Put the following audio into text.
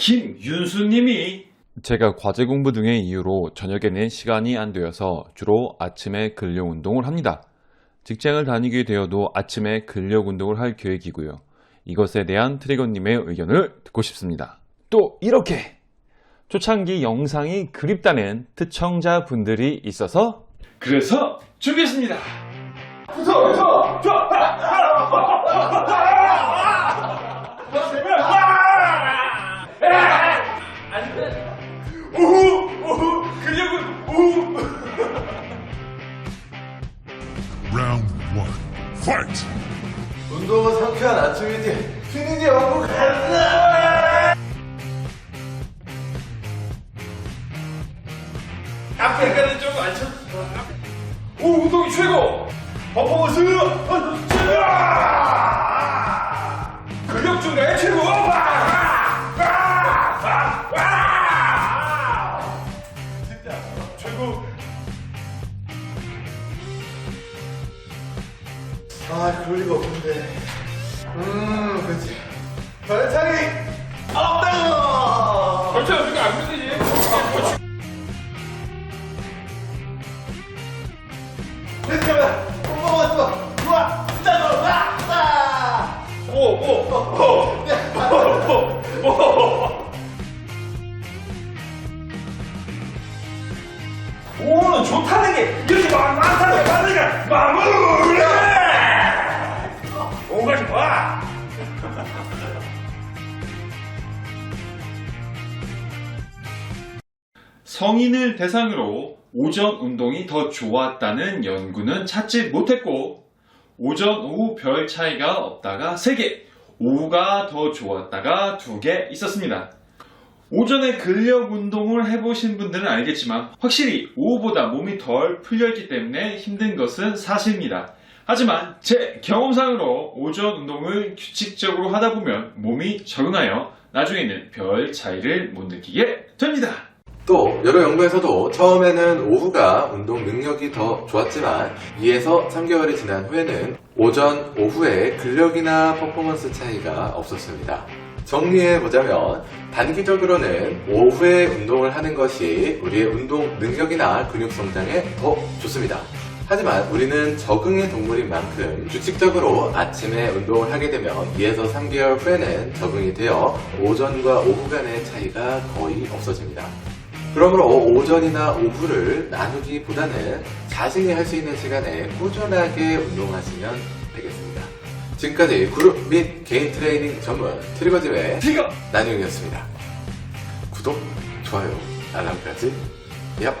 김윤수님이 제가 과제 공부 등의 이유로 저녁에는 시간이 안 되어서 주로 아침에 근력 운동을 합니다. 직장을 다니게 되어도 아침에 근력 운동을 할 계획이고요. 이것에 대한 트리거님의 의견을 듣고 싶습니다. 또 이렇게 초창기 영상이 그립다는 특청자분들이 있어서 그래서 준비했습니다. 우후 Fight! 운동은 상쾌한 아침이지. 게 왕국 간다! 앞에까지 좀안 쳐. 오 운동이 최고. 퍼포먼스 최고. 근력 중에 최고. 진짜 최고. 아, 그럴 리가 없는데. 음, 그치. 발차기! 없다! 벌써 어떻게 안 되지? 잠깐만! 엄마 왔어! 우와! 진짜 너! 와! 와! 오, 오, 오, 오, 오. 오는 좋다는 게 이렇게 막 많다는 게 많으니까 마무리! 성인을 대상으로 오전 운동이 더 좋았다는 연구는 찾지 못했고 오전, 오후 별 차이가 없다가 3개, 오후가 더 좋았다가 2개 있었습니다. 오전에 근력 운동을 해보신 분들은 알겠지만 확실히 오후보다 몸이 덜 풀려있기 때문에 힘든 것은 사실입니다. 하지만 제 경험상으로 오전 운동을 규칙적으로 하다 보면 몸이 적응하여 나중에는 별 차이를 못 느끼게 됩니다. 또 여러 연구에서도 처음에는 오후가 운동 능력이 더 좋았지만 2에서 3개월이 지난 후에는 오전, 오후에 근력이나 퍼포먼스 차이가 없었습니다. 정리해보자면 단기적으로는 오후에 운동을 하는 것이 우리의 운동 능력이나 근육 성장에 더 좋습니다. 하지만 우리는 적응의 동물인 만큼 규칙적으로 아침에 운동을 하게 되면 2에서 3개월 후에는 적응이 되어 오전과 오후 간의 차이가 거의 없어집니다. 그러므로 오전이나 오후를 나누기보다는 자신이 할 수 있는 시간에 꾸준하게 운동하시면 되겠습니다. 지금까지 그룹 및 개인 트레이닝 전문 트리거짐의 지금 나뉘이었습니다. 구독, 좋아요, 알람까지 얍!